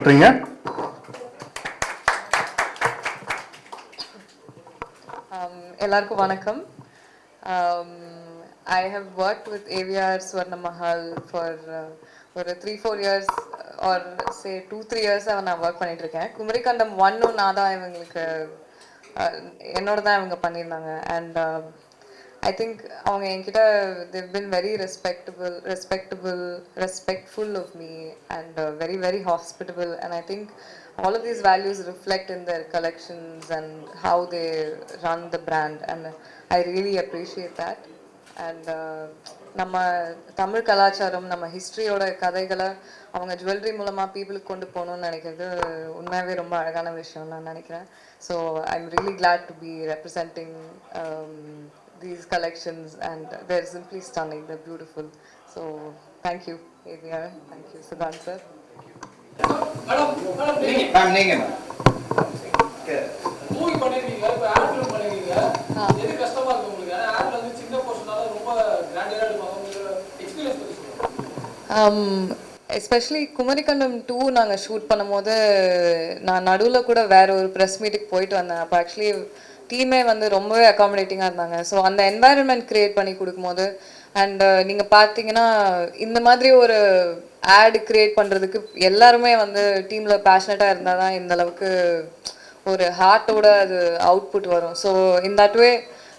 பண்றீங்க? எல்லாருக்கும் வணக்கம். I have work with AVR Swarna Mahal for ஒரு three four years or say two three இயர்ஸாக நான் ஒர்க் பண்ணிட்டு இருக்கேன். குமரிக்கண்டம் ஒன்னும் நான் தான் இவங்களுக்கு என்னோட தான் இவங்க பண்ணியிருந்தாங்க. அண்ட் ஐ திங்க் அவங்க என்கிட்ட they've been very respectable respectable respectful of me and very very hospitable and I think all of these values reflect in their collections and how they run the brand. And I really appreciate that. And uh, நம்ம தமிழ் கலாச்சாரம் நம்ம ஹிஸ்ட்ரியோட கதைகளை அவங்க jewellery மூலமாக பீப்புளுக்கு கொண்டு போகணும்னு நினைக்கிறது உண்மையாகவே ரொம்ப அழகான விஷயம் நான் நினைக்கிறேன். So I am really glad to be representing these collections and they're simply stunning they're beautiful. So thank you AVR thank you Siddhant sir. Ma'am நீங்க மேம் மூவி பண்ணிருக்கீங்க இப்போ ஆட் ஃபிலிம் பண்ணிருக்கீங்க. எது கஷ்டமா இருக்கு உங்களுக்கு? ஏன்னா ஆட்ல வந்து சின்ன போர்ஷனால ரொம்ப கிராண்டியரா இருக்கும் உங்களுக்கு எக்ஸ்பீரியன்ஸ் பத்தி சொல்லுங்க. எஸ்பெஷலி குமரிக்கண்டம் டூ நாங்கள் ஷூட் பண்ணும்போது நான் நடுவில் கூட வேற ஒரு ப்ரெஸ் மீட்டுக்கு போயிட்டு வந்தேன். அப்போ ஆக்சுவலி டீமே வந்து ரொம்பவே அகாமடேட்டிங்காக இருந்தாங்க. ஸோ அந்த என்வாயரன்மெண்ட் கிரியேட் பண்ணி கொடுக்கும்போது அண்ட் uh, நீங்கள் பார்த்தீங்கன்னா இந்த மாதிரி ஒரு ஆடு கிரியேட் பண்ணுறதுக்கு எல்லாருமே வந்து டீமில் பேஷனட்டாக இருந்தால் தான் இந்த அளவுக்கு ஒரு ஹார்ட்டோட அது அவுட்புட் வரும். ஸோ இன் தட் வே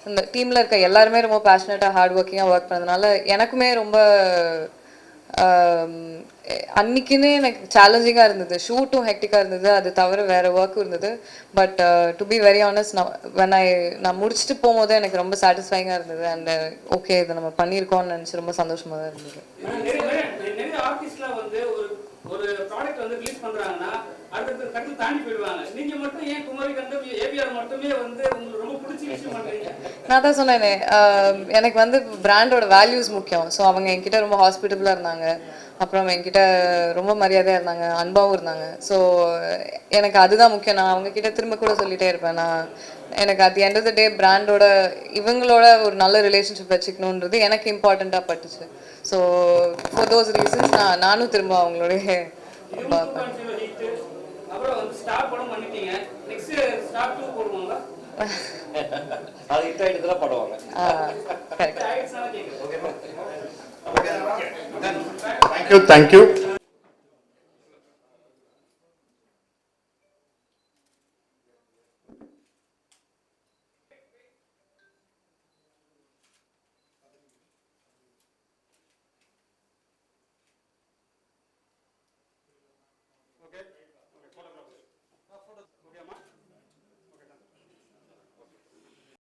இந்த டீமில் இருக்க எல்லாருமே ரொம்ப பேஷனட்டாக ஹார்ட் ஒர்க்கிங்காக ஒர்க் பண்ணதுனால எனக்குமே ரொம்ப Um, அன்னைக்குன்னே எனக்கு சேலஞ்சிங்காக இருந்தது. ஷூட்டும் ஹெக்டிக்காக இருந்தது. அது தவிர வேறு ஒர்க்கும் இருந்தது. But to uh, be very honest நான் வென் ஐ நான் முடிச்சுட்டு போகும்போது எனக்கு ரொம்ப சாட்டிஸ்ஃபைங்காக இருந்தது. அண்ட் ஓகே uh, இதை நம்ம பண்ணியிருக்கோம்னு நினச்சி ரொம்ப சந்தோஷமாக தான் இருந்தது நிறைய நிறைய நிறைய ஆர்டிஸ்ட்லாம் வந்து ஒரு ஒரு ப்ராடக்ட் வந்து ரிலீஸ் பண்றாங்கன்னா அடுத்த கட்டு தாண்டி போயிடுவாங்க. நீங்க மட்டும் ஏன் குமரி கண்டம் ஏபிஆர் மட்டுமே வந்து உங்களுக்கு ரொம்ப பிடிச்ச விஷயம் பண்றீங்க? நான் தான் சொன்னேனே எனக்கு வந்து பிராண்டோட வேல்யூஸ் முக்கியம். ஸோ அவங்க என்கிட்ட ரொம்ப ஹாஸ்பிட்டபிளாக இருந்தாங்க. அப்புறம் என்கிட்ட ரொம்ப மரியாதையாக இருந்தாங்க அன்பாகவும் இருந்தாங்க. ஸோ எனக்கு அதுதான் முக்கியம். நான் அவங்க கிட்ட திரும்ப கூட சொல்லிட்டே இருப்பேன். நான் எனக்கு at the end of day பிராண்டோட இவங்களோட ஒரு நல்ல ரிலேஷன்ஷிப் வச்சுக்கணுன்றது எனக்கு இம்பார்ட்டண்ட்டாக பட்டுச்சு. ஸோ ஃபார் தோஸ் ரீசன்ஸ் நான் நானும் திரும்ப அவங்களோடைய அப்புறம் வந்து ஸ்டார் படம் பண்ணிட்டீங்க. நெக்ஸ்ட் ஸ்டார் டூ போடுவாங்க. அது ஹிட் ஆயிட்டு தான் படுவாங்க. Correct thank you thank you